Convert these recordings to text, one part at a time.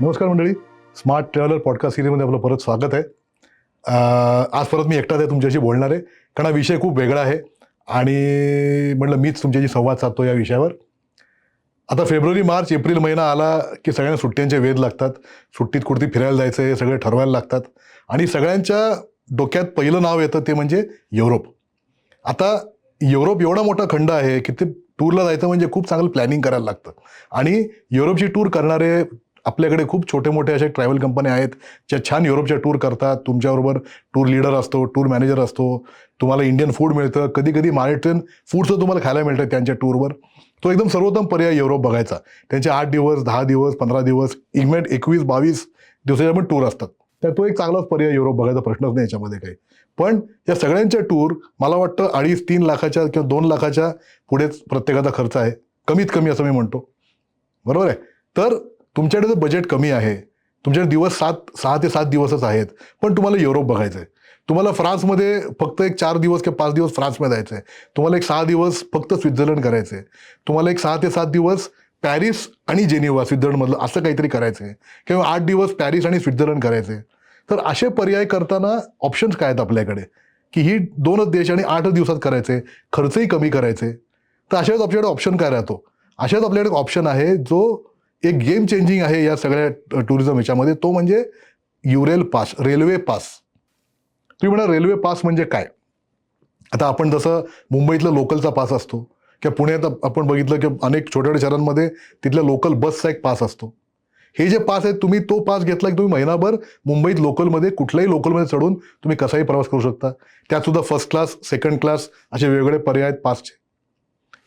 नमस्कार मंडळी. Smart traveller podcast सिरीजमध्ये आपलं परत स्वागत आहे. आज परत मी एकटाच आहे तुमच्याशी बोलणार आहे. कारण हा विषय खूप वेगळा आहे. आणि म्हटलं मीच तुमच्याशी संवाद साधतो या विषयावर. आता फेब्रुवारी मार्च एप्रिल महिना आला की सगळ्यांना सुट्ट्यांचे वेध लागतात. सुट्टीत कुठती फिरायला जायचं हे सगळे ठरवायला लागतात. आणि सगळ्यांच्या डोक्यात पहिलं नाव येतं ते म्हणजे युरोप आता युरोप एवढा मोठा खंड आहे की ते टूरला जायचं म्हणजे खूप चांगलं प्लॅनिंग करायला लागतं. आणि युरोपची टूर करणारे आपल्याकडे खूप छोटे मोठे असे ट्रॅव्हल कंपन्या आहेत ज्या छान युरोपच्या टूर करतात. तुमच्याबरोबर टूर लीडर असतो टूर मॅनेजर असतो. तुम्हाला इंडियन फूड मिळतं. कधी कधी महाराष्ट्रीयन फूडचं तुम्हाला खायला मिळतं त्यांच्या टूरवर तो एकदम सर्वोत्तम पर्याय युरोप बघायचा. त्यांचे आठ दिवस दहा दिवस पंधरा दिवस इव्हेंट एकवीस बावीस दिवसाच्या पण टूर असतात. तर तो एक चांगलाच पर्याय युरोप बघायचा प्रश्नच नाही याच्यामध्ये काही. पण या सगळ्यांच्या टूर मला वाटतं अडीच तीन लाखाच्या किंवा दोन लाखाच्या पुढेच प्रत्येकाचा खर्च आहे. कमीत कमी असं मी म्हणतो. बरोबर आहे? तर तुमच्याकडे जर बजेट कमी आहे तुमच्याकडे दिवस सात सहा ते सात दिवसच आहेत पण तुम्हाला युरोप बघायचं आहे तुम्हाला फ्रान्समध्ये फक्त एक चार दिवस किंवा पाच दिवस फ्रान्समध्ये जायचं आहे तुम्हाला एक सहा दिवस फक्त स्वित्झर्लंड करायचं आहे तुम्हाला एक सहा ते सात दिवस पॅरिस आणि जेनिवा स्वित्झर्लंडमधलं असं काहीतरी करायचं आहे किंवा आठ दिवस पॅरिस आणि स्वित्झर्लंड करायचे आहे तर असे पर्याय करताना ऑप्शन्स काय आहेत आपल्याकडे? की ही दोनच देश आणि आठच दिवसात करायचे खर्चही कमी करायचे तर अशाच आपल्याकडे ऑप्शन काय राहतो? अशाच आपल्याकडे ऑप्शन आहे जो एक गेम चेंजिंग आहे या सगळ्या टुरिझम याच्यामध्ये. तो म्हणजे युरेल पास रेल्वे पास तुम्ही म्हणा रेल्वे पास म्हणजे काय? आता आपण जसं मुंबईतलं लोकलचा पास असतो किंवा पुण्यात आपण बघितलं की अनेक छोट्या छोट्या शहरांमध्ये तिथल्या लोकल बसचा एक पास असतो. हे जे पास आहेत तुम्ही तो पास घेतला की तुम्ही महिनाभर मुंबईत लोकलमध्ये कुठल्याही लोकलमध्ये चढून तुम्ही कसाही प्रवास करू शकता. त्यातसुद्धा फर्स्ट क्लास सेकंड क्लास असे वेगवेगळे पर्याय आहेत पासचे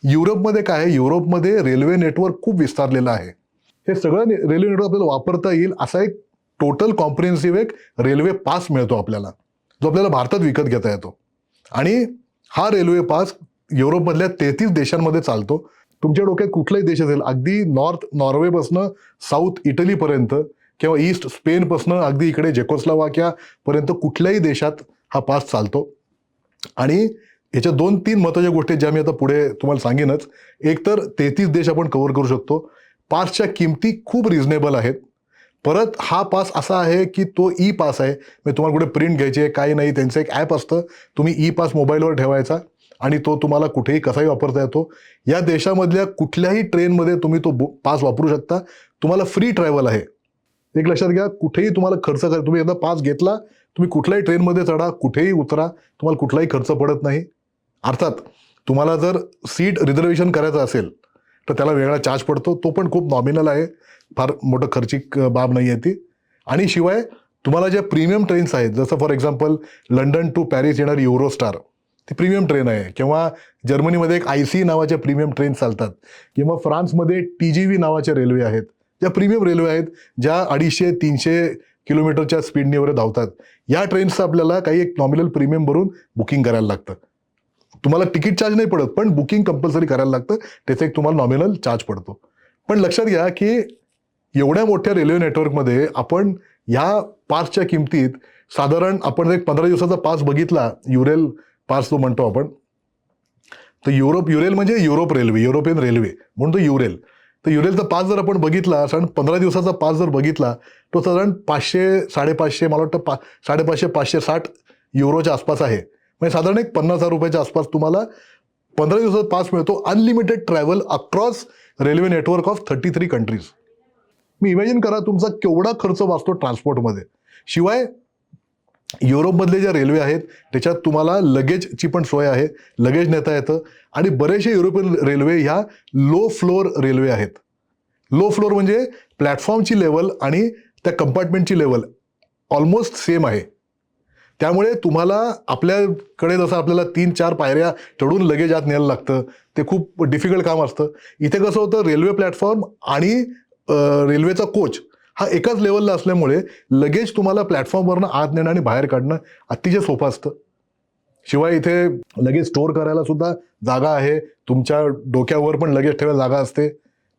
युरोपमध्ये काय आहे? युरोपमध्ये रेल्वे नेटवर्क खूप विस्तारलेलं आहे. हे सगळं रेल्वे नेटवर्क आपल्याला वापरता येईल असा एक टोटल कॉम्प्रिहेन्सिव्ह एक रेल्वे पास मिळतो आपल्याला जो आपल्याला भारतात विकत घेता येतो. आणि हा रेल्वे पास युरोपमधल्या तेहतीस देशांमध्ये चालतो. तुमच्या डोक्यात कुठलाही देश असेल अगदी नॉर्थ नॉर्वेपासनं साऊथ इटलीपर्यंत किंवा ईस्ट स्पेनपासनं अगदी इकडे जेकोस्लावाक्यापर्यंत कुठल्याही देशात हा पास चालतो. आणि याच्या दोन तीन महत्त्वाच्या गोष्टी ज्या मी आता पुढे तुम्हाला सांगेनच. एक तर तेहतीस देश आपण कव्हर करू शकतो. पासच्या किमती खूप रिझनेबल आहेत. परत हा पास असा आहे की तो ई पास आहे. म्हणजे तुम्हाला कुठे प्रिंट घ्यायची आहे काही नाही त्यांचं एक ॲप असतं. तुम्ही ई पास मोबाईलवर ठेवायचा आणि तो तुम्हाला कुठेही कसाही वापरता येतो. या देशामधल्या कुठल्याही ट्रेनमध्ये तुम्ही तो पास वापरू शकता. तुम्हाला फ्री ट्रॅव्हल आहे. एक लक्षात घ्या कुठेही तुम्हाला खर्च कर तुम्ही एकदा पास घेतला तुम्ही कुठल्याही ट्रेनमध्ये चढा कुठेही उतरा तुम्हाला कुठलाही खर्च पडत नाही. अर्थात तुम्हाला जर सीट रिझर्वेशन करायचं असेल तर त्याला वेगळा चार्ज पडतो. तो पण खूप नॉमिनल आहे. फार मोठं खर्चिक बाब नाही आहे ती. आणि शिवाय तुम्हाला ज्या प्रीमियम ट्रेन्स आहेत जसं for example London to Paris येणारी युरोस्टार ती प्रीमियम ट्रेन आहे. किंवा जर्मनीमध्ये एक आय सी नावाच्या प्रीमियम ट्रेन चालतात. किंवा फ्रान्समध्ये टी जी व्ही नावाच्या रेल्वे आहेत. ज्या प्रीमियम रेल्वे आहेत ज्या अडीचशे तीनशे किलोमीटरच्या स्पीडने वगैरे धावतात. या ट्रेन्सचं आपल्याला काही एक नॉमिनल प्रीमियम भरून बुकिंग करायला लागतं. तुम्हाला तिकीट चार्ज नाही पडत पण बुकिंग कंपल्सरी करायला लागतं. त्याचा एक तुम्हाला नॉमिनल चार्ज पडतो. पण लक्षात घ्या की एवढ्या मोठ्या रेल्वे नेटवर्कमध्ये आपण ह्या पासच्या किमतीत साधारण आपण जर एक पंधरा दिवसाचा पास बघितला युरेल पास जो म्हणतो आपण तर युरोप युरेल म्हणजे युरोप रेल्वे युरोपियन रेल्वे म्हणून तो युरेल तर युरेलचा पास जर आपण बघितला साधारण पंधरा दिवसाचा पास जर बघितला तो साधारण पाचशे साडेपाचशे मला वाटतं पा साडेपाचशे पाचशे साठ युरोच्या आसपास आहे. म्हणजे साधारण एक पन्नास हजार रुपयाच्या आसपास तुम्हाला पंधरा दिवसात पास मिळतो unlimited travel across railway network of thirty three countries me imagine करा तुमचा केवढा खर्च वाचतो ट्रान्सपोर्टमध्ये शिवाय युरोपमधले ज्या रेल्वे आहेत त्याच्यात तुम्हाला लगेजची पण सोय आहे लगेज नेता येतं आणि बरेचसे युरोपियन रेल्वे ह्या लो फ्लोअर रेल्वे आहेत. लो फ्लोअर म्हणजे प्लॅटफॉर्मची लेवल आणि त्या कंपार्टमेंटची लेवल ऑलमोस्ट सेम आहे. त्यामुळे तुम्हाला आपल्याकडे जसं आपल्याला तीन चार पायऱ्या चढून लगेज आत न्यायला लागतं. ते खूप डिफिकल्ट काम असतं. इथे कसं होतं रेल्वे प्लॅटफॉर्म आणि रेल्वेचा कोच हा एकाच लेवलला असल्यामुळे लगेज तुम्हाला प्लॅटफॉर्मवरनं आत नेणं आणि बाहेर काढणं अतिशय सोपं असतं. शिवाय इथे लगेज स्टोअर करायला सुद्धा जागा आहे. तुमच्या डोक्यावर पण लगेज ठेवायला जागा असते.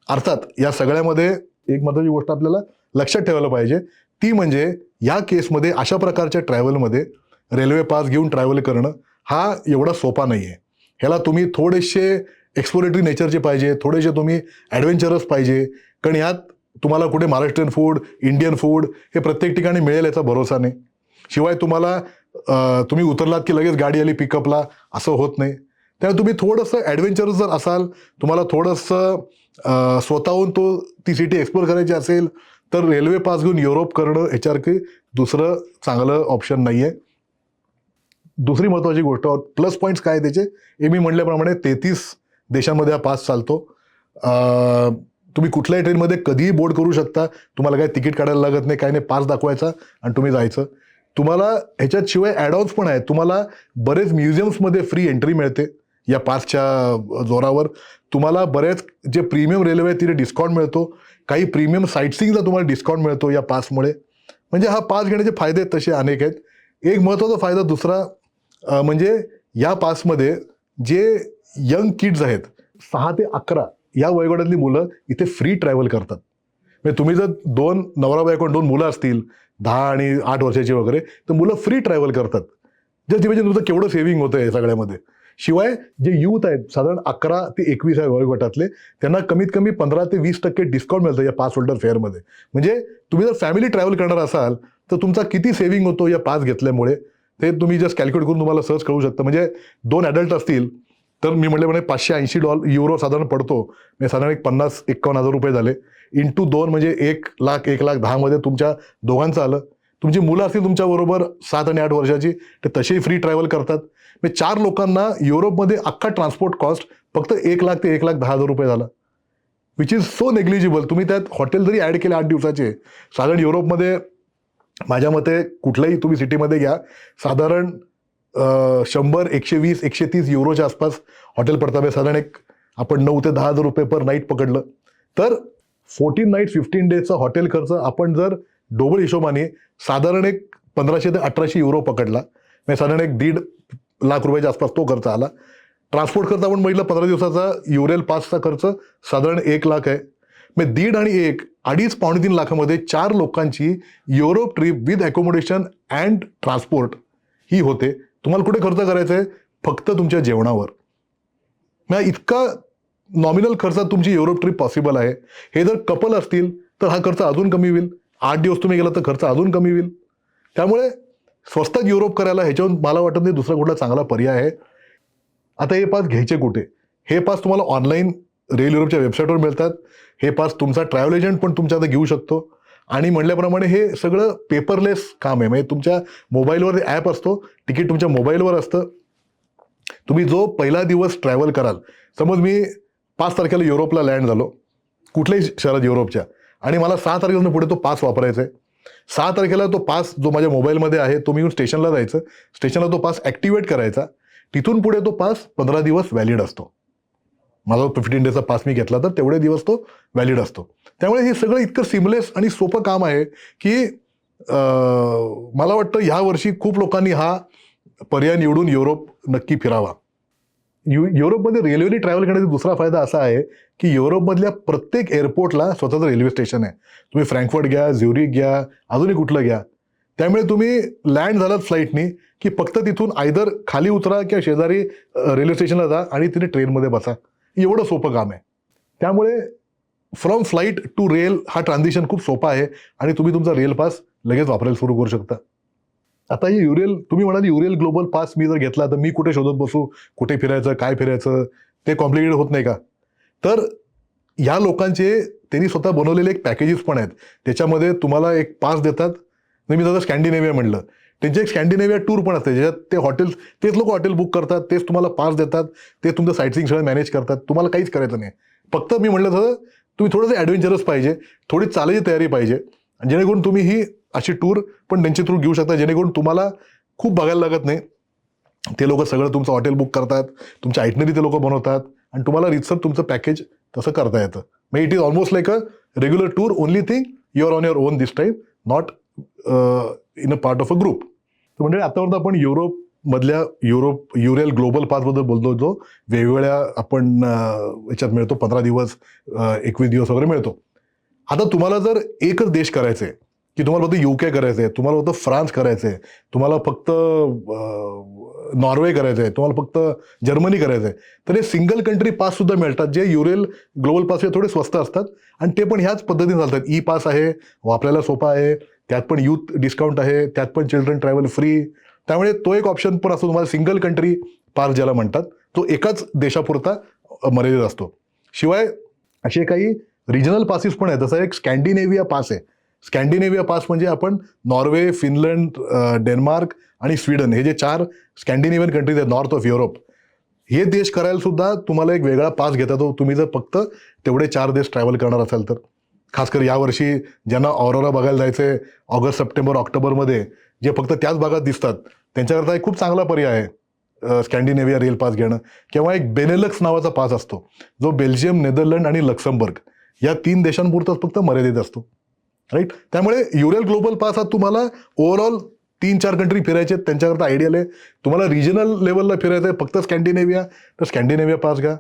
अर्थात या सगळ्यामध्ये एक महत्त्वाची गोष्ट आपल्याला लक्षात ठेवायला पाहिजे. ती म्हणजे या केसमध्ये अशा प्रकारच्या ट्रॅव्हलमध्ये रेल्वे पास घेऊन ट्रॅव्हल करणं हा एवढा सोपा नाही आहे ह्याला तुम्ही थोडेसे एक्सप्लोरेटरी नेचरचे पाहिजे थोडेसे तुम्ही ॲडव्हेंचरस पाहिजे. कारण यात तुम्हाला कुठे महाराष्ट्रीयन फूड इंडियन फूड हे प्रत्येक ठिकाणी मिळेल याचा भरोसा नाही. शिवाय तुम्हाला तुम्ही उतरलात की लगेच गाडी आली पिकअपला असं होत नाही. त्यामुळे तुम्ही थोडंसं ॲडव्हेंचरस जर असाल तुम्हाला थोडंसं स्वतःहून तो ती सिटी एक्सप्लोर करायची असेल तर रेल्वे पास घेऊन युरोप करणं ह्याच्यासारखी दुसरं चांगलं ऑप्शन नाही आहे दुसरी महत्त्वाची गोष्ट प्लस पॉईंट्स काय त्याचे? हे मी म्हटल्याप्रमाणे तेहतीस देशांमध्ये हा पास चालतो. तुम्ही कुठल्याही ट्रेनमध्ये कधीही बोर्ड करू शकता. तुम्हाला काय तिकीट काढायला लागत नाही काय नाही पास दाखवायचा आणि तुम्ही जायचं. तुम्हाला ह्याच्यात शिवाय ॲडॉन्स पण आहेत. तुम्हाला बरेच म्युझियम्समध्ये फ्री एंट्री मिळते. या पासच्या जोरावर तुम्हाला बरेच जे प्रीमियम रेल्वे आहे तिथे डिस्काउंट मिळतो. काही प्रीमियम साईटसिंगला तुम्हाला डिस्काउंट मिळतो या पासमुळे म्हणजे हा पास घेण्याचे फायदे तसे अनेक आहेत. एक महत्त्वाचा फायदा दुसरा म्हणजे या पासमध्ये जे यंग किड्स आहेत सहा ते अकरा या वयोगटातली मुलं इथे फ्री ट्रॅव्हल करतात. म्हणजे तुम्ही जर दोन नवरा बायकोण दोन मुलं असतील दहा आणि आठ वर्षाची वगैरे तर मुलं फ्री ट्रॅव्हल करतात. जर ती म्हणजे तुमचं केवढं सेव्हिंग होतं या सगळ्यामध्ये. शिवाय जे यूथ आहेत साधारण अकरा ते एकवीस आहे वयोगटातले त्यांना कमीत कमी पंधरा ते वीस टक्के डिस्काउंट मिळतं या पाच होल्डर फेअरमध्ये. म्हणजे तुम्ही जर फॅमिली ट्रॅव्हल करणार असाल तर तुमचा किती सेव्हिंग होतो या पास घेतल्यामुळे? ते तुम्ही जस्ट कॅल्क्युलेट करून तुम्हाला सर्च करू शकता. म्हणजे दोन ॲडल्ट असतील तर मी म्हणले म्हणजे पाचशे ऐंशी डॉल युरो साधारण पडतो. म्हणजे साधारण एक पन्नास एक्कावन्न हजार रुपये झाले. इंटू दोन म्हणजे एक लाख एक लाख दहामध्ये तुमच्या दोघांचं आलं. तुमची मुलं असतील तुमच्याबरोबर सात आणि आठ वर्षाची ते तसेही फ्री ट्रॅव्हल करतात. म्हणजे चार लोकांना युरोपमध्ये अख्खा ट्रान्सपोर्ट कॉस्ट फक्त एक लाख ते एक लाख दहा हजार रुपये झाला. विच इज सो नेग्लिजिबल तुम्ही त्यात हॉटेल जरी ॲड केले आठ दिवसाचे साधारण युरोपमध्ये माझ्या मते कुठल्याही तुम्ही सिटीमध्ये घ्या साधारण शंभर एकशे वीस एकशे तीस युरोच्या आसपास हॉटेल पडतात म्हणजे साधारण एक आपण नऊ ते दहा हजार रुपये पर नाईट पकडलं. तर फोर्टीन नाईट फिफ्टीन डेजचा हॉटेल खर्च आपण जर डोबल हिशोबाने साधारण एक पंधराशे ते अठराशे युरो पकडला. म्हणजे साधारण एक दीड लाख रुपयाच्या आसपास तो खर्च आला. ट्रान्सपोर्ट खर्च आपण बघितलं पंधरा दिवसाचा युरेल पासचा खर्च साधारण एक लाख आहे. मग दीड आणि एक अडीच पावणे तीन लाखामध्ये चार लोकांची Europe trip with accommodation and transport ही होते. तुम्हाला कुठे खर्च करायचा आहे? फक्त तुमच्या जेवणावर. मग इतका नॉमिनल खर्चात तुमची युरोप ट्रिप पॉसिबल आहे. हे जर कपल असतील तर हा खर्च अजून कमी होईल. आठ दिवस तुम्ही गेला तर खर्च अजून कमी होईल. त्यामुळे स्वस्तात युरोप करायला ह्याच्यावर मला वाटत नाही दुसरा कुठला चांगला पर्याय आहे. आता हे पास घ्यायचे कुठे? हे पास तुम्हाला ऑनलाईन रेल युरोपच्या वेबसाईटवर मिळतात. हे पास तुमचा ट्रॅव्हल एजंट पण तुमच्या आता घेऊ शकतो. आणि म्हणल्याप्रमाणे हे सगळं पेपरलेस काम आहे. म्हणजे तुमच्या मोबाईलवर ॲप असतो. तिकीट तुमच्या मोबाईलवर असतं. तुम्ही जो पहिला दिवस ट्रॅव्हल कराल. समज मी पाच तारखेला युरोपला लँड झालो. कुठल्याही शहरात युरोपच्या. आणि मला सहा तारखेपासून पुढे तो पास वापरायचा आहे. सहा तारखेला तो पास जो माझ्या मोबाईलमध्ये आहे तो मी येऊन स्टेशनला जायचं. स्टेशनला तो पास ॲक्टिवेट करायचा. तिथून पुढे तो पास पंधरा दिवस व्हॅलिड असतो. माझा फिफ्टीन डेचा पास मी घेतला तर तेवढे दिवस तो व्हॅलिड असतो. त्यामुळे हे सगळं इतकं सिमलेस आणि सोपं काम आहे की मला वाटतं ह्या वर्षी खूप लोकांनी हा पर्याय निवडून युरोप नक्की फिरावा. यु युरोपमध्ये रेल्वेने ट्रॅव्हल करण्याचा दुसरा फायदा असा आहे की युरोपमधल्या प्रत्येक एअरपोर्टला स्वतःचं रेल्वे स्टेशन आहे. तुम्ही फ्रँकफर्ट घ्या झ्युरिक घ्या अजूनही कुठलं घ्या. त्यामुळे तुम्ही लँड झालात फ्लाईटनी की फक्त तिथून आयदर खाली उतरा किंवा शेजारी रेल्वे स्टेशनला जा आणि तिथे ट्रेनमध्ये बसा. एवढं सोपं काम आहे. त्यामुळे फ्रॉम फ्लाईट टू रेल हा ट्रान्झिशन खूप सोपा आहे आणि तुम्ही तुमचा रेल पास लगेच वापरायला सुरू करू शकता. आता हे युरियल तुम्ही म्हणाल युरियल ग्लोबल पास मी जर घेतला तर मी कुठे शोधत बसू? कुठे फिरायचं? काय फिरायचं? ते कॉम्प्लिकेटेड होत नाही का? तर ह्या लोकांचे त्यांनी स्वतः बनवलेले एक पॅकेजेस पण आहेत. त्याच्यामध्ये तुम्हाला एक पास देतात. मी जसं स्कॅन्डिनेव्हिया म्हणलं त्यांचे एक स्कॅन्डिनेव्हिया टूर पण असते. ज्याच्यात ते हॉटेल्स तेच लोक हॉटेल बुक करतात. तेच तुम्हाला पास देतात. ते तुमचं साईटसिंग सगळं मॅनेज करतात. तुम्हाला काहीच करायचं नाही. फक्त मी म्हटलं तसं तुम्ही थोडंसं ॲडव्हेंचरस पाहिजे. थोडी चालायची तयारी पाहिजे. जेणेकरून तुम्ही ही अशी टूर पण त्यांच्या थ्रू घेऊ शकता जेणेकरून तुम्हाला खूप बघायला लागत नाही. ते लोक सगळं तुमचं हॉटेल बुक करतात तुमच्या आयटनरी ते लोक बनवतात आणि तुम्हाला रितसर तुमचं पॅकेज तसं करता येतं. मग it is almost like a regular tour only thing your on your own this time not in a part of a group तर म्हणजे आतापर्यंत आपण युरोप मधल्या युरोप युरेल ग्लोबल पासबद्दल बोलतो जो वेगवेगळ्या आपण याच्यात मिळतो पंधरा दिवस एकवीस दिवस वगैरे मिळतो. आता तुम्हाला जर एकच देश करायचं आहे की तुम्हाला फक्त युके करायचं आहे तुम्हाला फक्त फ्रान्स करायचं आहे तुम्हाला फक्त नॉर्वे करायचं आहे तुम्हाला फक्त जर्मनी करायचं आहे तर हे सिंगल कंट्री पास सुद्धा मिळतात जे युरेल ग्लोबल पास थोडे स्वस्त असतात आणि ते पण ह्याच पद्धतीने चालतात. ई पास आहे वापरायला सोपा आहे त्यात पण यूथ डिस्काउंट आहे त्यात पण चिल्ड्रन ट्रॅव्हल फ्री त्यामुळे तो एक ऑप्शन पण असतो तुम्हाला सिंगल कंट्री पास ज्याला म्हणतात तो एकाच देशापुरता मर्यादित असतो. शिवाय असे काही रिजनल पासेस पण आहेत जसं एक स्कॅन्डिनेव्हिया पास आहे. स्कॅन्डिनेव्हिया पास म्हणजे आपण नॉर्वे फिनलंड डेन्मार्क आणि स्वीडन हे जे चार स्कॅन्डिनेव्हियन कंट्रीज आहेत नॉर्थ ऑफ युरोप हे देश करायला सुद्धा तुम्हाला एक वेगळा पास घेता येतो हो, तुम्ही जर फक्त तेवढे चार देश ट्रॅव्हल करणार असाल तर. खास कर यावर्षी ज्यांना ऑरोरा बघायला जायचंय ऑगस्ट सप्टेंबर ऑक्टोबरमध्ये जे फक्त त्याच भागात दिसतात त्यांच्याकरता एक खूप चांगला पर्याय आहे स्कॅन्डिनेव्हिया रेल पास घेणं. किंवा एक बेनेलक्स नावाचा पास असतो जो बेल्जियम नेदरलँड आणि लक्झमबर्ग या तीन देशांपुरताच फक्त मर्यादित असतो. राईट त्यामुळे युरेल ग्लोबल पास हा तुम्हाला ओव्हरऑल तीन चार कंट्री फिरायचे आहेत, त्यांच्याकरता आयडियल आहे. तुम्हाला रिजनल लेवलला फिरायचं आहे. फक्त स्कॅन्डिनेव्हिया तर स्कॅन्डिनेव्हिया पास घ्या.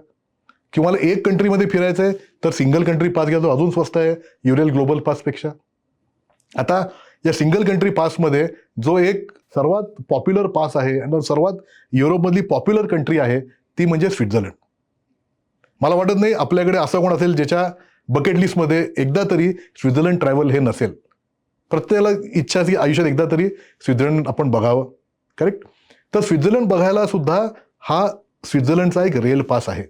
किंवा एक कंट्रीमध्ये फिरायचं आहे तर सिंगल कंट्री पास घ्या. जो अजून स्वस्त आहे युरेल ग्लोबल पासपेक्षा आता या सिंगल कंट्री पासमध्ये जो एक सर्वात पॉप्युलर पास आहे आणि सर्वात युरोपमधली पॉप्युलर कंट्री आहे ती म्हणजे स्वित्झर्लंड. मला वाटत नाही आपल्याकडे असं कोण असेल ज्याच्या बकेट लिस्टमध्ये एकदा तरी स्वित्झर्लंड ट्रॅव्हल हे नसेल. प्रत्येकाला इच्छा की आयुष्यात एकदा तरी स्वित्झर्लंड आपण बघावं. करेक्ट तर स्वित्झर्लंड बघायला सुद्धा हा स्वित्झर्लंडचा एक रेल पास आहे.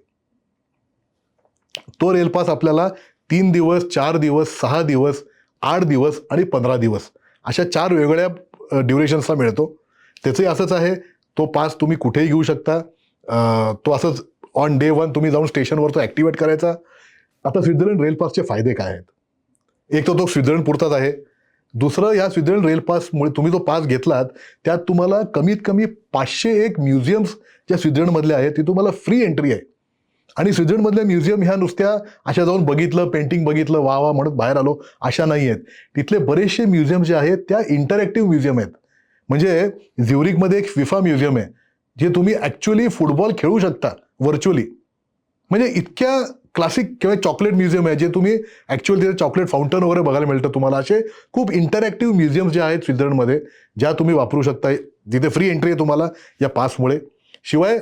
तो रेल पास आपल्याला तीन दिवस चार दिवस सहा दिवस आठ दिवस आणि पंधरा दिवस अशा चार वेगवेगळ्या ड्युरेशन्सला मिळतो. त्याचंही असंच आहे तो पास तुम्ही कुठेही घेऊ शकता. तो असंच ऑन डे वन तुम्ही जाऊन स्टेशनवर तो ॲक्टिवेट करायचा. आता स्वित्झर्लंड रेल पासचे फायदे काय आहेत? एक तर तो स्वित्झर्लंड पुरताच आहे. दुसरं या स्वित्झर्लंड रेल पासमुळे तुम्ही जो पास घेतलात त्यात तुम्हाला कमीत कमी पाचशे एक म्युझियम्स ज्या स्वित्झर्लंडमधल्या आहेत ती तुम्हाला फ्री एंट्री आहे. आणि स्वित्झर्लंडमधल्या म्युझियम ह्या नुसत्या अशा जाऊन बघितलं पेंटिंग बघितलं वा वा म्हणत बाहेर आलो अशा नाही आहेत. तिथले बरेचसे म्युझियम जे आहेत त्या इंटरॅक्टिव्ह म्युझियम आहेत. म्हणजे झ्युरिकमध्ये एक फिफा म्युझियम आहे जे तुम्ही ॲक्च्युली फुटबॉल खेळू शकता व्हर्च्युअली म्हणजे इतक्या क्लासिक किंवा चॉकलेट म्युझियम आहे जे तुम्ही ॲक्च्युअली तिथे चॉकलेट फाउंटन वगैरे बघायला मिळतं तुम्हाला. असे खूप इंटरॅक्टिव्ह म्युझियम जे आहेत स्वित्झर्लंडमध्ये ज्या तुम्ही वापरू शकता जिथे फ्री एंट्री आहे तुम्हाला या पासमुळे शिवाय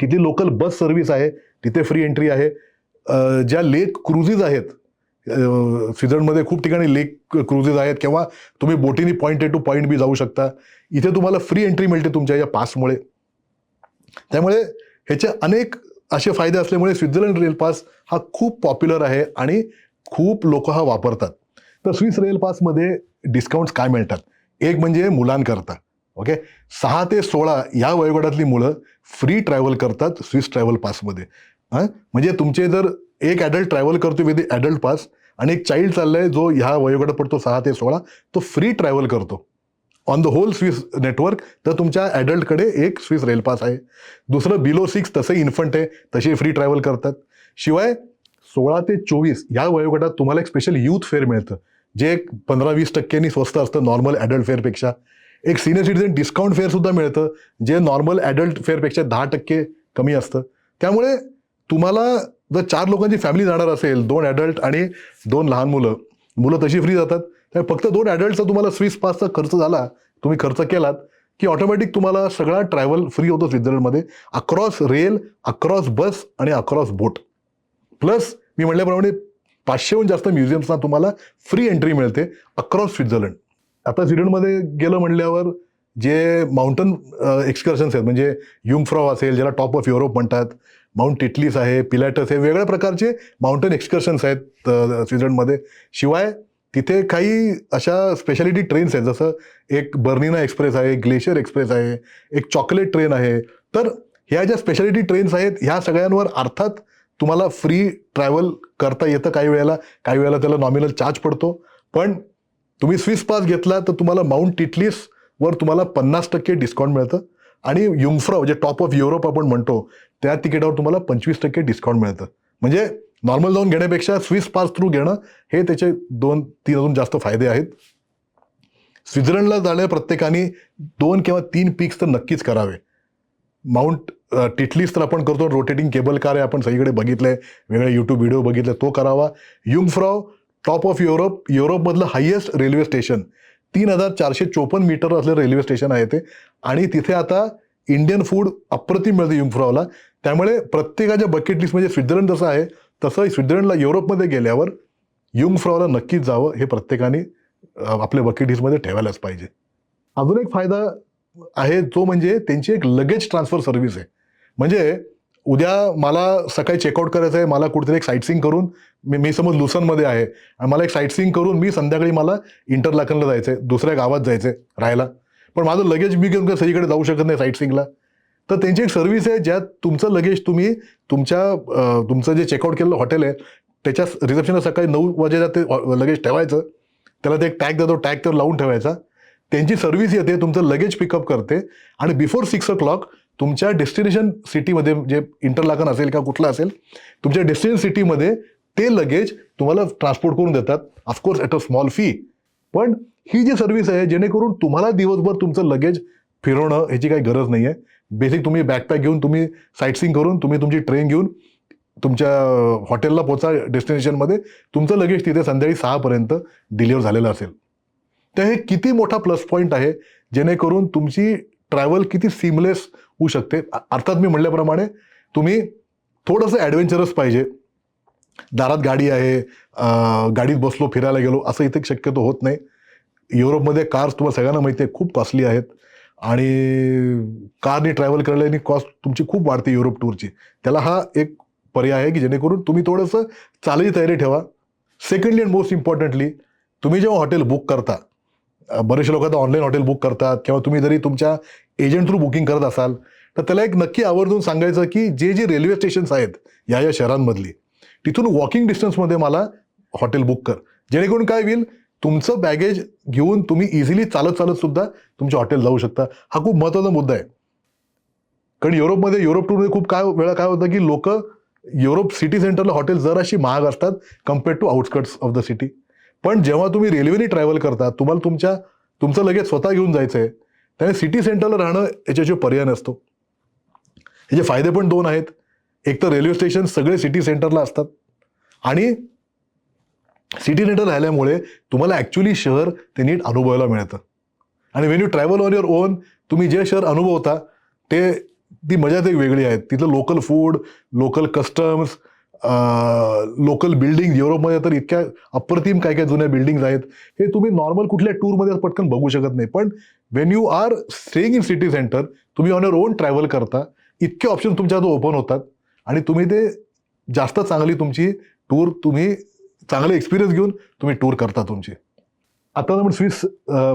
तिथे लोकल बस सर्व्हिस आहे तिथे फ्री एंट्री आहे. ज्या लेक क्रुझिस आहेत अं, स्वित्झर्लंडमध्ये खूप ठिकाणी लेक क्रुझेस आहेत किंवा तुम्ही बोटीने point A to point B जाऊ शकता. इथे तुम्हाला फ्री एंट्री मिळते तुमच्या या पासमुळे त्यामुळे ह्याचे अनेक असे फायदे असल्यामुळे स्वित्झर्लंड रेल पास हा खूप पॉप्युलर आहे आणि खूप लोक हा वापरतात. तर स्विस रेल पासमध्ये डिस्काउंट्स काय मिळतात? एक म्हणजे मुलांकरता ओके सहा ते सोळा या वयोगटातली मुलं फ्री ट्रॅव्हल करतात स्विस ट्रॅव्हल पासमध्ये हां? म्हणजे तुमचे जर एक ॲडल्ट ट्रॅव्हल करतो विथ ॲडल्ट पास आणि एक चाइल्ड चाललाय जो ह्या वयोगटात पडतो सहा ते सोळा तो फ्री ट्रॅव्हल करतो. On the whole Swiss network तर तुमच्या ॲडल्टकडे एक स्विस रेलपास आहे. दुसरं बिलो सिक्स तसे इन्फंट आहे तसे फ्री ट्रॅव्हल करतात. शिवाय सोळा ते चोवीस या वयोगटात तुम्हाला एक स्पेशल यूथ फेअर मिळतं जे एक पंधरा वीस टक्क्यांनी स्वस्त असतं नॉर्मल ॲडल्ट फेअरपेक्षा एक सिनियर सिटीजन डिस्काउंट फेअरसुद्धा मिळतं जे नॉर्मल ॲडल्ट फेअरपेक्षा दहा टक्के कमी असतं. त्यामुळे तुम्हाला जर चार लोकांची फॅमिली जाणार असेल दोन ॲडल्ट आणि दोन लहान मुलं मुलं तशी फ्री जातात. फक्त दोन ॲडल्टचा तुम्हाला स्विस पासचा खर्च झाला. तुम्ही खर्च केलात की ऑटोमॅटिक तुम्हाला सगळा ट्रॅव्हल फ्री होतो स्वित्झर्लंडमध्ये अक्रॉस रेल अक्रॉस बस आणि अक्रॉस बोट प्लस मी म्हटल्याप्रमाणे पाचशेहून जास्त म्युझियम्सना तुम्हाला फ्री एंट्री मिळते अक्रॉस स्वित्झर्लंड. आता स्विडनमध्ये गेलं म्हणल्यावर जे माउंटन एक्सकर्शन्स आहेत म्हणजे युमफ्रॉ असेल ज्याला टॉप ऑफ युरोप म्हणतात माउंट टिटलीस आहे पिलॅटस आहे वेगळ्या प्रकारचे माउंटन एक्सकर्शन्स आहेत स्वित्झर्लंडमध्ये. शिवाय तिथे काही अशा स्पेशालिटी ट्रेन्स आहेत. जसं एक बर्निना एक्सप्रेस आहे ग्लेशियर एक्सप्रेस आहे एक चॉकलेट ट्रेन आहे. तर ह्या ज्या स्पेशालिटी ट्रेन्स आहेत ह्या सगळ्यांवर अर्थात तुम्हाला फ्री ट्रॅव्हल करता येतं काही वेळेला. काही वेळेला त्याला नॉमिनल चार्ज पडतो. पण तुम्ही स्विस पास घेतला तर तुम्हाला माउंट टिटलीस वर तुम्हाला पन्नास टक्के डिस्काउंट मिळतं. आणि युंगफ्रा जे टॉप ऑफ युरोप आपण म्हणतो त्या तिकिटावर तुम्हाला पंचवीस टक्के डिस्काउंट मिळतं. म्हणजे नॉर्मल जाऊन घेण्यापेक्षा स्विस पास थ्रू घेणं हे त्याचे दोन तीन अजून जास्त फायदे आहेत. स्वित्झर्लंडला जाण्या प्रत्येकाने दोन किंवा तीन पिक्स तर नक्कीच करावे. माउंट टिटलीस तर आपण करतो रोटेटिंग केबल कार आहे आपण सगळीकडे बघितलंय वेगळे यूट्यूब व्हिडिओ बघितले तो करावा. युंगफ्राव टॉप ऑफ युरोप युरोपमधलं हायेस्ट रेल्वे स्टेशन. तीन हजार चारशे चोपन्न मीटर असलेलं रेल्वे स्टेशन आहे ते. आणि तिथे आता इंडियन फूड अप्रतिम मिळतं युंगफ्रावला त्यामुळे प्रत्येकाच्या बकेट लिस्ट म्हणजे स्वित्झर्लंड जसं आहे तसं स्वित्झर्लंडला युरोपमध्ये गेल्यावर युंगफ्रावला नक्कीच जावं हे प्रत्येकाने आपल्या बकेट लिस्टमध्ये ठेवायलाच पाहिजे. अजून एक फायदा आहे तो म्हणजे त्यांची एक लगेज ट्रान्सफर सर्व्हिस आहे. म्हणजे उद्या मला सकाळी चेकआउट करायचं आहे मला कुठेतरी एक साईटसिंग करून मी मी समज लुसनमध्ये आहे आणि मला एक साईट करून मी संध्याकाळी मला इंटरलाकनला जायचं आहे दुसऱ्या गावात जायचं आहे राहायला. पण माझं लगेज मी घेऊन सगळीकडे जाऊ शकत नाही साईट तर त्यांची एक सर्व्हिस आहे ज्यात तुमचं लगेज तुम्ही तुमच्या तुमचं जे चेकआउट केलेलं हॉटेल आहे त्याच्या रिसेप्शनला सकाळी नऊ वाजेला ते लगेज ठेवायचं. त्याला ते एक टॅग देतो टॅग तर लावून ठेवायचा. त्यांची सर्व्हिस येते तुमचं लगेज पिकअप करते. आणि बिफोर सिक्स ओ क्लॉक तुमच्या डेस्टिनेशन सिटीमध्ये जे इंटरलाकन असेल का कुठलं असेल तुमच्या डेस्टिनेशन सिटीमध्ये ते लगेज तुम्हाला ट्रान्सपोर्ट करून देतात. Of course at a small fee पण ही जी सर्व्हिस आहे जेणेकरून तुम्हाला दिवसभर तुमचं लगेज फिरवणं ह्याची काही गरज नाही आहे बेसिक तुम्ही बॅकपॅक घेऊन तुम्ही साईटसिंग करून तुम्ही तुमची ट्रेन घेऊन तुमच्या हॉटेलला पोचा डेस्टिनेशनमध्ये तुमचं लगेच तिथे संध्याकाळी सहापर्यंत डिलिव्हर झालेलं असेल. तर हे किती मोठा प्लस पॉईंट आहे जेणेकरून तुमची ट्रॅव्हल किती सिमलेस होऊ शकते. अर्थात मी म्हणल्याप्रमाणे तुम्ही थोडंसं ॲडव्हेंचरस पाहिजे. दारात गाडी आहे गाडीत बसलो फिरायला गेलो असं इथे शक्यतो होत नाही. युरोपमध्ये कार्स तुम्हाला सगळ्यांना माहिती आहे खूप कॉस्टली आहेत. आणि कारने ट्रॅव्हल करण्याने कॉस्ट तुमची खूप वाढते युरोप टूरची त्याला हा एक पर्याय आहे की जेणेकरून तुम्ही थोडंसं चालली तयारी ठेवा. सेकंडली अँड मोस्ट इम्पॉर्टंटली तुम्ही जेव्हा हॉटेल बुक करता अ, बरेचसे लोक आता ऑनलाईन हॉटेल बुक करतात किंवा तुम्ही जरी तुमच्या एजंट थ्रू बुकिंग करत असाल तर त्याला एक नक्की आवर्जून सांगायचं की जे जे रेल्वे स्टेशन्स आहेत या या शहरांमधली तिथून वॉकिंग डिस्टन्समध्ये मला हॉटेल बुक कर. जेणेकरून काय होईल तुमचं बॅगेज घेऊन तुम्ही इझिली चालत चालत सुद्धा तुमच्या हॉटेल जाऊ शकता. हा खूप महत्त्वाचा मुद्दा आहे. कारण युरोपमध्ये युरोप टूरमध्ये खूप काय वेळा काय होतं की लोक युरोप सिटी सेंटरला हॉटेल जराशी महाग असतात compared to outskirts of the city पण जेव्हा तुम्ही रेल्वेने ट्रॅव्हल करता तुम्हाला तुमच्या तुमचं लगेच स्वतः घेऊन जायचं आहे त्याने सिटी सेंटरला राहणं याच्याशिवाय पर्याय नसतो. याचे फायदे पण दोन आहेत. एक तर रेल्वे स्टेशन सगळे सिटी सेंटरला असतात. आणि सिटी सेंटर राहिल्यामुळे तुम्हाला ॲक्च्युली शहर ते नीट अनुभवायला मिळतं. आणि when you travel on your own तुम्ही जे शहर अनुभवता ते ती मजाच एक वेगळी आहे. तिथलं local food local customs local building युरोपमध्ये तर इतक्या अप्रतिम काय काय जुन्या बिल्डिंग्स आहेत हे तुम्ही नॉर्मल कुठल्या टूरमध्ये पटकन बघू शकत नाही. पण when you are staying in city centre तुम्ही ऑन युअर ओन ट्रॅव्हल करता इतके ऑप्शन तुमच्या हात ओपन होतात आणि तुम्ही ते जास्त चांगली तुमची टूर तुम्ही चांगले एक्सपिरियन्स घेऊन तुम्ही टूर करता तुमची. आता आपण स्विस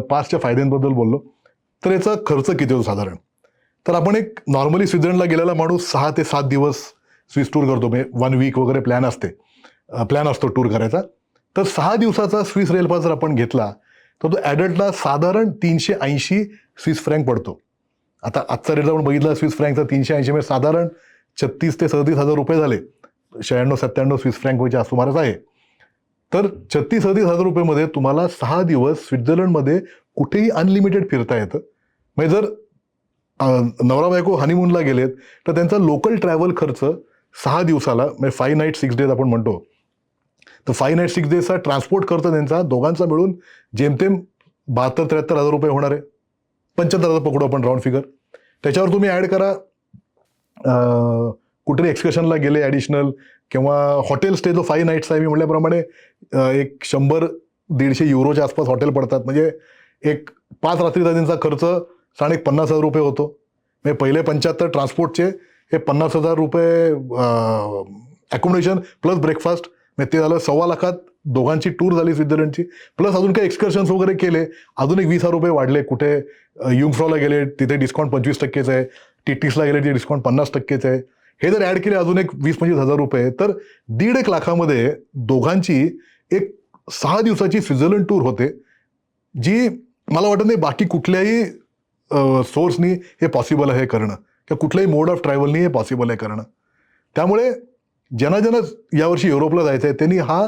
पासच्या फायद्यांबद्दल बोललो. तर याचा खर्च किती होतो साधारण? तर आपण एक नॉर्मली स्वित्झर्लंडला गेलेला माणूस सहा ते सात दिवस स्विस टूर करतो. म्हणजे वन वीक वगैरे प्लॅन असते. प्लॅन असतो टूर करायचा. तर सहा दिवसाचा स्विस रेल पास जर आपण घेतला तर तो ॲडल्टला साधारण तीनशे ऐंशी स्विस फ्रँक पडतो. आता आजचा रेट आपण बघितला स्विस फ्रँकचा तीनशे ऐंशी म्हणजे साधारण छत्तीस ते सदतीस हजार रुपये झाले. शहाण्णव सत्त्याण्णव स्विस फ्रँक व्हायच्या सुमारास आहे. तर छत्तीस सदतीस हजार रुपयेमध्ये तुम्हाला सहा दिवस स्वित्झर्लंडमध्ये कुठेही अनलिमिटेड फिरता येतं. म्हणजे जर नवरा बायको हनीमूनला गेलेत तर त्यांचा लोकल ट्रॅव्हल खर्च सहा दिवसाला म्हणजे फाय नाईट सिक्स डेज आपण म्हणतो. तर फाय नाईट सिक्स डेजचा ट्रान्सपोर्ट खर्च त्यांचा दोघांचा मिळून जेमतेम बहात्तर त्र्याहत्तर हजार रुपये होणार आहे. पंच्याहत्तर हजार पकडू आपण राऊंड फिगर त्याच्यावर तुम्ही ॲड करा कुठेतरी एक्सकर्शनला गेले ॲडिशनल किंवा हॉटेल स्टे जो फाईव्ह नाईट्स आहे मी म्हटल्याप्रमाणे एक शंभर दीडशे युरोच्या आसपास हॉटेल पडतात. म्हणजे एक पाच रात्रीचा त्यांचा खर्च साडे एक पन्नास हजार रुपये होतो. म्हणजे पहिले पंच्याहत्तर ट्रान्सपोर्टचे हे पन्नास हजार रुपये ॲकोमोडेशन प्लस ब्रेकफास्ट म्हणजे ते झालं सव्वा लाखात दोघांची टूर झाली स्वित्झर्लंडची. प्लस अजून काही एक्सकर्शन्स वगैरे केले. अजून एक वीस हजार रुपये वाढले. कुठे युंगफ्रॉला गेले तिथे डिस्काउंट पंचवीस टक्केचं आहे. टिटीसला गेले तिथे डिस्काउंट पन्नास टक्केचं आहे. हे जर ॲड केले अजून एक वीस पंचवीस हजार रुपये तर दीड एक लाखामध्ये दोघांची एक सहा दिवसाची स्वित्झर्लंड टूर होते जी मला वाटत नाही बाकी कुठल्याही सोर्सनी हे पॉसिबल आहे करणं. किंवा कुठल्याही मोड ऑफ ट्रॅव्हलनी हे पॉसिबल आहे करणं. त्यामुळे ज्यांना ज्यांना यावर्षी युरोपला जायचं आहे त्यांनी हा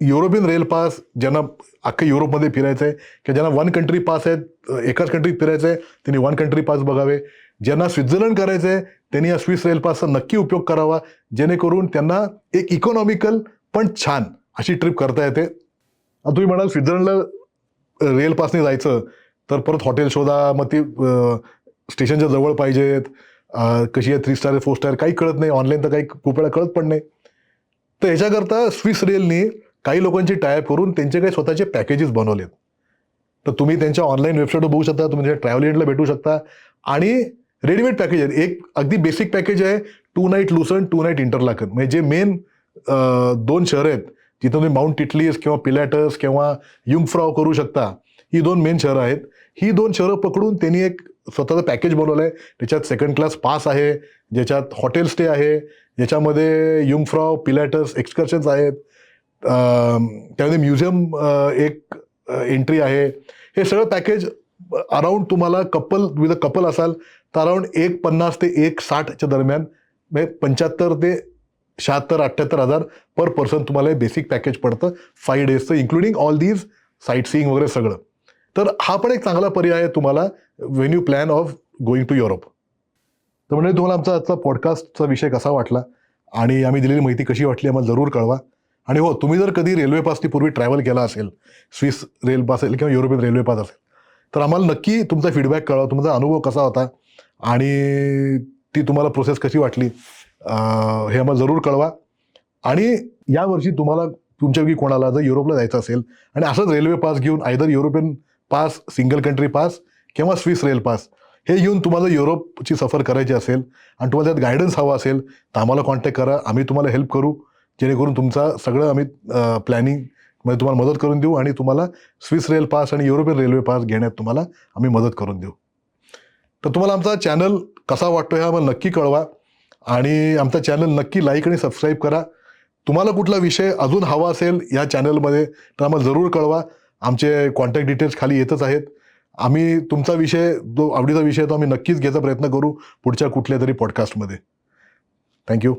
युरोपियन रेल पास ज्यांना अख्खं युरोपमध्ये फिरायचं आहे किंवा ज्यांना वन कंट्री पास आहेत एकाच कंट्रीत फिरायचं आहे त्यांनी वन कंट्री पास बघावे. ज्यांना स्वित्झर्लंड करायचं आहे त्यांनी या स्विस रेल पासचा नक्की उपयोग करावा जेणेकरून त्यांना एक इकॉनॉमिकल पण छान अशी ट्रिप करता येते. तुम्ही म्हणाल स्वित्झर्लंडला रेल पासने जायचं तर परत हॉटेल शोधा मग ती स्टेशनच्या जवळ पाहिजेत कशी आहे थ्री स्टार फोर स्टार काही कळत नाही ऑनलाईन तर काही खूप वेळा कळत पण नाही. तर ह्याच्याकरता स्विस रेलनी काही लोकांची टायअप करून त्यांचे काही स्वतःचे पॅकेजेस बनवलेत. तर तुम्ही त्यांच्या ऑनलाईन वेबसाईटवर बघू शकता तुम्ही त्यांच्या ट्रॅव्हल एजंटला भेटू शकता. आणि रेडीमेड पॅकेज आहेत एक अगदी बेसिक पॅकेज आहे. Two night Lucerne two night Interlaken म्हणजे जे मेन दोन शहरं आहेत जिथं तुम्ही माउंट टिटलीस किंवा पिलॅटस किंवा युंगफ्राव करू शकता ही दोन मेन शहरं आहेत. ही दोन शहरं पकडून त्यांनी एक स्वतःचं पॅकेज बनवलं आहे. त्याच्यात सेकंड क्लास पास आहे. ज्याच्यात हॉटेल स्टे आहे. ज्याच्यामध्ये युंगफ्राव पिलॅटस एक्सकर्शन्स आहेत. त्यामध्ये म्युझियम एक एंट्री आहे. हे सगळं पॅकेज अराउंड तुम्हाला कपल विथ अ कपल असाल अराउंड एक पन्नास ते एक साठच्या दरम्यान म्हणजे पंच्याहत्तर ते शहात्तर अठ्ठ्याहत्तर हजार पर पर्सन तुम्हाला हे बेसिक पॅकेज पडतं फाईव्ह डेजचं including all these sightseeing वगैरे सगळं. तर हा पण एक चांगला पर्याय आहे तुम्हाला when you plan of going to Europe तर म्हणजे तुम्हाला आमचा आजचा पॉडकास्टचा विषय कसा वाटला? आणि आम्ही दिलेली माहिती कशी वाटली आम्हाला जरूर कळवा. आणि हो तुम्ही जर कधी रेल्वे पासनीपूर्वी ट्रॅव्हल केला असेल स्विस रेल पास असेल किंवा युरोपियन रेल्वे पास असेल तर आम्हाला नक्की तुमचा फीडबॅक कळवा तुमचा अनुभव कसा होता? आणि ती तुम्हाला प्रोसेस कशी वाटली हे आम्हाला जरूर कळवा. आणि यावर्षी तुम्हाला तुमच्यापैकी कोणाला जर युरोपला जायचं असेल आणि असंच रेल्वे पास घेऊन either European pass single country pass किंवा स्विस रेल पास हे घेऊन तुम्हाला युरोपची सफर करायची असेल आणि तुम्हाला त्यात गायडन्स हवा असेल तर आम्हाला कॉन्टॅक्ट करा. आम्ही तुम्हाला हेल्प करू. जेणेकरून तुमचा सगळं आम्ही प्लॅनिंग म्हणजे तुम्हाला मदत करून देऊ आणि तुम्हाला स्विस रेल पास आणि युरोपियन रेल्वे पास घेण्यात तुम्हाला आम्ही मदत करून देऊ. तर तुम्हाला आमचा चॅनल कसा वाटतो हे आम्हाला नक्की कळवा. आणि आमचा चॅनल नक्की लाईक आणि सबस्क्राईब करा. तुम्हाला कुठला विषय अजून हवा असेल या चॅनलमध्ये तर आम्हाला जरूर कळवा. आमचे कॉन्टॅक्ट डिटेल्स खाली येतच आहेत. आम्ही तुमचा विषय जो आवडीचा विषय तो आम्ही नक्कीच घ्यायचा प्रयत्न करू पुढच्या कुठल्या तरी पॉडकास्टमध्ये थँक्यू